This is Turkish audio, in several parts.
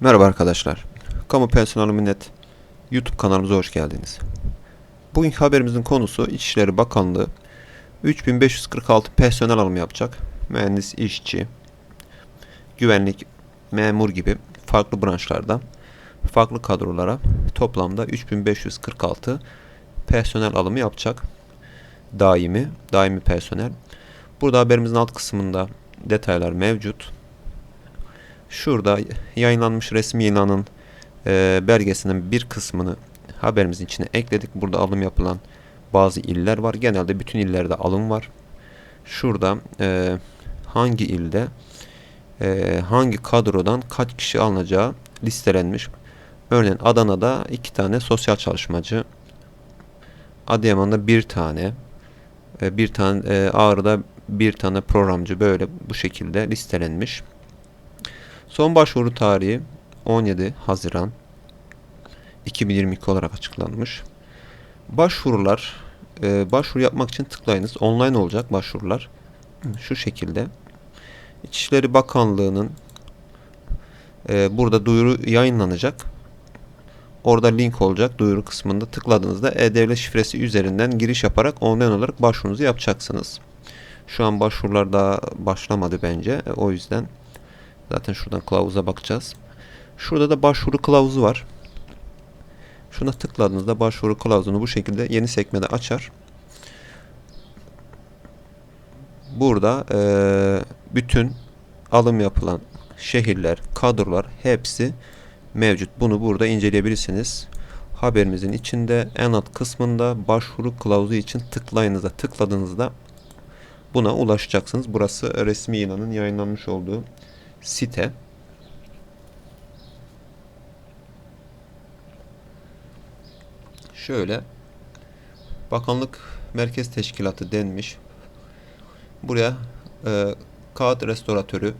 Merhaba arkadaşlar. Kamu Personeli Minnet YouTube kanalımıza hoş geldiniz. Bugünkü haberimizin konusu İçişleri Bakanlığı 3546 personel alımı yapacak. Mühendis, işçi, güvenlik, memur gibi farklı branşlarda farklı kadrolara toplamda 3546 personel alımı yapacak. Daimi, daimi personel. Burada haberimizin alt kısmında detaylar mevcut. Şurada yayınlanmış resmi ilanın e, belgesinin bir kısmını haberimizin içine ekledik. Burada alım yapılan bazı iller var. Genelde bütün illerde alım var. Şurada e, hangi ilde e, hangi kadrodan kaç kişi alınacağı listelenmiş. Örneğin Adana'da iki tane sosyal çalışmacı, Adıyaman'da bir tane, e, bir tane e, Ağrı'da bir tane programcı böyle bu şekilde listelenmiş. Son başvuru tarihi 17 Haziran 2022 olarak açıklanmış. Başvurular, e, başvuru yapmak için tıklayınız. Online olacak başvurular. Şu şekilde. İçişleri Bakanlığı'nın e, burada duyuru yayınlanacak. Orada link olacak duyuru kısmında tıkladığınızda e-devlet şifresi üzerinden giriş yaparak online olarak başvurunuzu yapacaksınız. Şu an başvurular daha başlamadı bence. E, O yüzden zaten şuradan kılavuza bakacağız. Şurada da başvuru kılavuzu var. Şuna tıkladığınızda başvuru kılavuzunu bu şekilde yeni sekmede açar. Burada eee, bütün alım yapılan şehirler, kadrolar hepsi mevcut. Bunu burada inceleyebilirsiniz. Haberimizin içinde en alt kısmında başvuru kılavuzu için tıklayınızda tıkladığınızda buna ulaşacaksınız. Burası resmi ilanın yayınlanmış olduğu site. Şöyle Bakanlık Merkez Teşkilatı denmiş. Buraya e, kağıt restoratörü,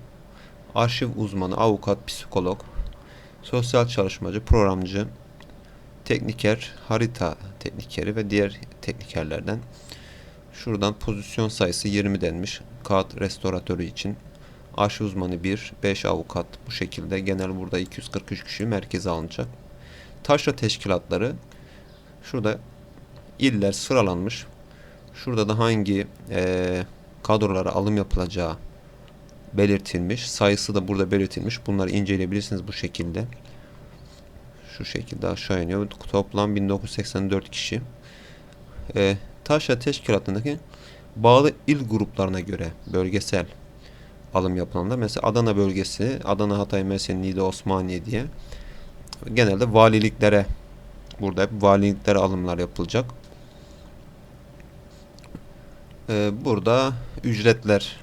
arşiv uzmanı, avukat, psikolog, sosyal çalışmacı, programcı, tekniker, harita teknikeri ve diğer teknikerlerden şuradan pozisyon sayısı 20 denmiş. Kağıt restoratörü için arşiv uzmanı 1, 5 avukat bu şekilde genel burada 243 kişi merkeze alınacak. Taşra teşkilatları şurada iller sıralanmış. Şurada da hangi eee kadrolara alım yapılacağı belirtilmiş. Sayısı da burada belirtilmiş. Bunları inceleyebilirsiniz bu şekilde. Şu şekilde aşağı iniyor. Toplam 1984 kişi. Ee, Taşra Teşkilatı'ndaki bağlı il gruplarına göre bölgesel alım yapılanlar. Mesela Adana bölgesi, Adana, Hatay, Mersin, Niğde, Osmaniye diye genelde valiliklere burada hep valiliklere alımlar yapılacak. Ee, burada ücretler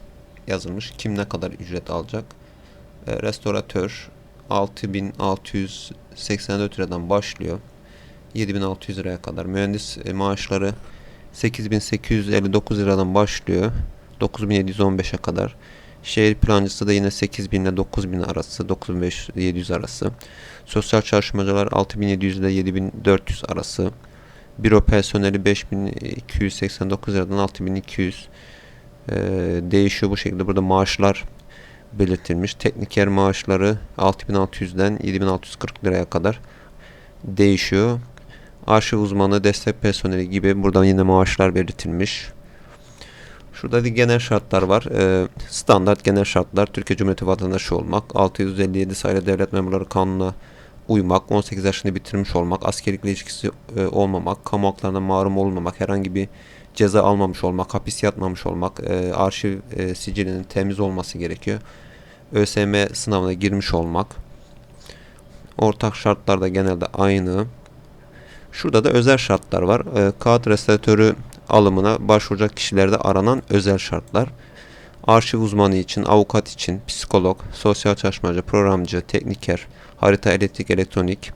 yazılmış. Kim ne kadar ücret alacak? Ee, restoratör 6684 liradan başlıyor. 7600 liraya kadar. Mühendis e, maaşları 8859 liradan başlıyor. 9715'e kadar. Şehir plancısı da yine 8000 ile 9000 arası, 9500 arası. Sosyal çalışmacılar 6700 ile 7400 arası. Büro personeli 5289 liradan 6200 e, değişiyor bu şekilde. Burada maaşlar belirtilmiş. Tekniker maaşları 6600'den 7640 liraya kadar değişiyor. Arşiv uzmanı, destek personeli gibi buradan yine maaşlar belirtilmiş. Şurada da genel şartlar var. Ee, standart genel şartlar. Türkiye Cumhuriyeti vatandaşı olmak, 657 sayılı devlet memurları kanununa uymak, 18 yaşını bitirmiş olmak, askerlikle ilişkisi e, olmamak, kamu haklarına mahrum olmamak, herhangi bir ceza almamış olmak, hapis yatmamış olmak, e, arşiv e, sicilinin temiz olması gerekiyor. ÖSYM sınavına girmiş olmak. Ortak şartlar da genelde aynı. Şurada da özel şartlar var. E, kağıt restoratörü alımına başvuracak kişilerde aranan özel şartlar. Arşiv uzmanı için, avukat için, psikolog, sosyal çalışmacı, programcı, tekniker, harita, elektrik, elektronik,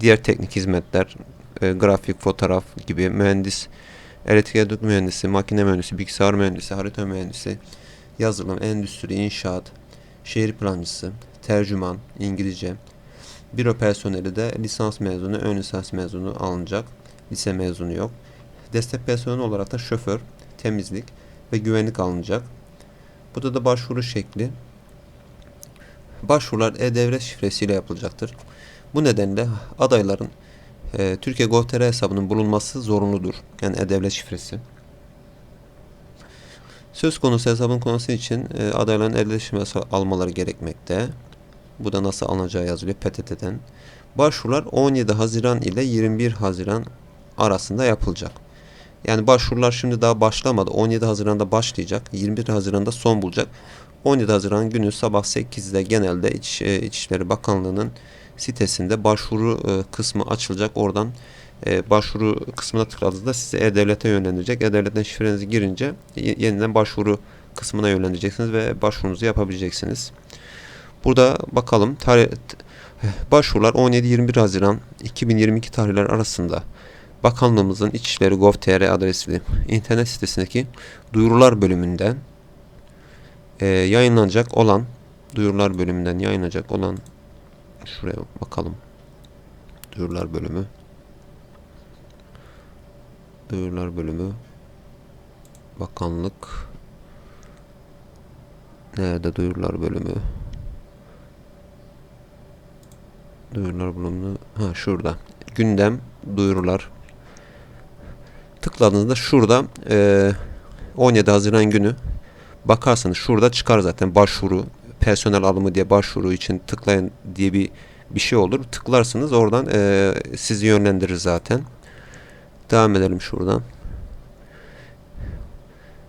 diğer teknik hizmetler, e, grafik, fotoğraf gibi mühendis, elektrik elektrik mühendisi, makine mühendisi, bilgisayar mühendisi, harita mühendisi, yazılım, endüstri, inşaat, şehir plancısı, tercüman, İngilizce, büro personeli de lisans mezunu, ön lisans mezunu alınacak. Lise mezunu yok. Destek personeli olarak da şoför, temizlik ve güvenlik alınacak. Burada da başvuru şekli. Başvurular e-devlet şifresiyle yapılacaktır. Bu nedenle adayların e, Türkiye Gov.tr hesabının bulunması zorunludur. Yani e-devlet şifresi. Söz konusu hesabın konusu için e, adayların şifresi almaları gerekmekte. Bu da nasıl alınacağı yazılıyor PTT'den. Başvurular 17 Haziran ile 21 Haziran arasında yapılacak. Yani başvurular şimdi daha başlamadı. 17 Haziran'da başlayacak. 21 Haziran'da son bulacak. 17 Haziran günü sabah 8'de genelde İç, e, İçişleri Bakanlığı'nın sitesinde başvuru e, kısmı açılacak. Oradan e, başvuru kısmına tıkladığınızda sizi E-Devlet'e yönlendirecek. E-Devlet'ten şifrenizi girince ye- yeniden başvuru kısmına yönlendireceksiniz ve başvurunuzu yapabileceksiniz. Burada bakalım tarih, başvurular 17-21 Haziran 2022 tarihler arasında Bakanlığımızın İçişleri Gov.tr adresli internet sitesindeki duyurular bölümünden e, yayınlanacak olan duyurular bölümünden yayınlanacak olan şuraya bakalım. Duyurular bölümü. Duyurular bölümü. Bakanlık. Nerede duyurular bölümü? Duyurular bölümü. Ha şurada. Gündem duyurular. Tıkladığınızda şurada e, 17 Haziran günü bakarsanız şurada çıkar zaten başvuru personel alımı diye başvuru için tıklayın diye bir bir şey olur. Tıklarsınız oradan e, sizi yönlendirir zaten. Devam edelim şuradan.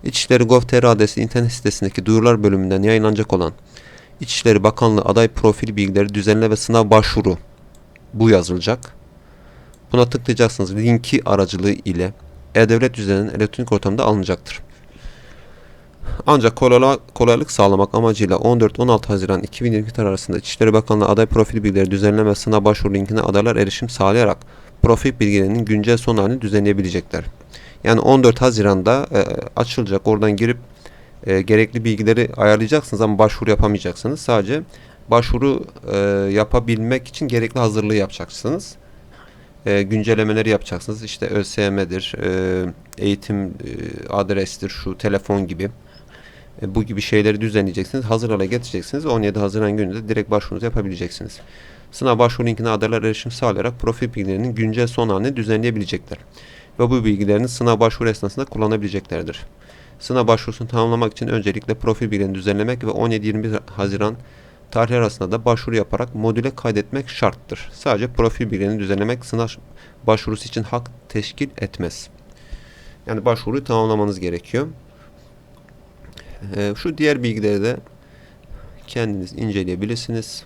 İçişleri Gov.tr adresi internet sitesindeki duyurular bölümünden yayınlanacak olan İçişleri Bakanlığı aday profil bilgileri düzenle ve sınav başvuru bu yazılacak. Buna tıklayacaksınız. Linki aracılığı ile e-devlet üzerinden elektronik ortamda alınacaktır. Ancak kolaylık sağlamak amacıyla 14-16 Haziran 2022 tarih arasında İçişleri Bakanlığı aday profil bilgileri düzenleme sınav başvuru linkine adaylar erişim sağlayarak profil bilgilerinin güncel son halini düzenleyebilecekler. Yani 14 Haziran'da e, açılacak. Oradan girip e, gerekli bilgileri ayarlayacaksınız ama başvuru yapamayacaksınız. Sadece başvuru e, yapabilmek için gerekli hazırlığı yapacaksınız. E, güncellemeleri yapacaksınız. İşte ÖSYM'dir, e, eğitim e, adrestir, şu telefon gibi. E, bu gibi şeyleri düzenleyeceksiniz. Hazır hale getireceksiniz. 17 Haziran günü de direkt başvurunuzu yapabileceksiniz. Sınav başvuru linkine adaylar erişim sağlayarak profil bilgilerinin güncel son halini düzenleyebilecekler. Ve bu bilgilerini sınav başvuru esnasında kullanabileceklerdir. Sınav başvurusunu tamamlamak için öncelikle profil bilgilerini düzenlemek ve 17-21 Haziran tarihler arasında da başvuru yaparak modüle kaydetmek şarttır. Sadece profil bilgilerini düzenlemek sınav başvurusu için hak teşkil etmez. Yani başvuruyu tamamlamanız gerekiyor. Ee, şu diğer bilgileri de kendiniz inceleyebilirsiniz.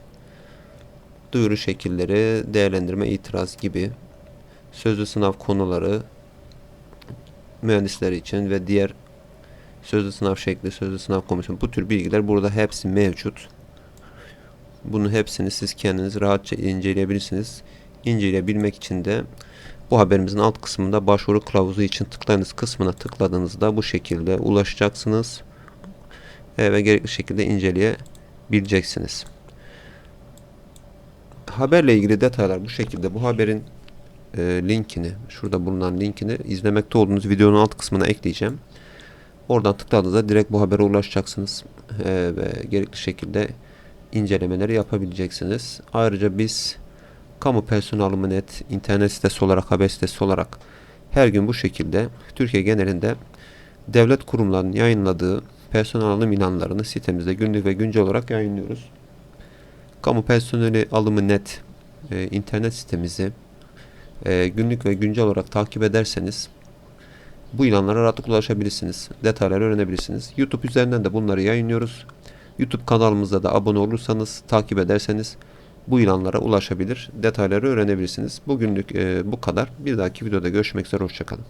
Duyuru şekilleri, değerlendirme, itiraz gibi sözlü sınav konuları mühendisler için ve diğer sözlü sınav şekli, sözlü sınav komisyonu bu tür bilgiler burada hepsi mevcut. Bunu hepsini siz kendiniz rahatça inceleyebilirsiniz. İnceleyebilmek için de bu haberimizin alt kısmında başvuru kılavuzu için tıklayınız kısmına tıkladığınızda bu şekilde ulaşacaksınız. E, ve gerekli şekilde inceleyebileceksiniz. Haberle ilgili detaylar bu şekilde. Bu haberin e, linkini, şurada bulunan linkini izlemekte olduğunuz videonun alt kısmına ekleyeceğim. Oradan tıkladığınızda direkt bu habere ulaşacaksınız e, ve gerekli şekilde incelemeleri yapabileceksiniz. Ayrıca biz kamu personel alımı net internet sitesi olarak haber sitesi olarak her gün bu şekilde Türkiye genelinde devlet kurumlarının yayınladığı personel alım ilanlarını sitemizde günlük ve güncel olarak yayınlıyoruz. Kamu personeli alımı net e, internet sitemizi e, günlük ve güncel olarak takip ederseniz bu ilanlara rahatlıkla ulaşabilirsiniz. Detayları öğrenebilirsiniz. YouTube üzerinden de bunları yayınlıyoruz. YouTube kanalımızda da abone olursanız, takip ederseniz bu ilanlara ulaşabilir, detayları öğrenebilirsiniz. Bugünlük e, bu kadar. Bir dahaki videoda görüşmek üzere, hoşçakalın.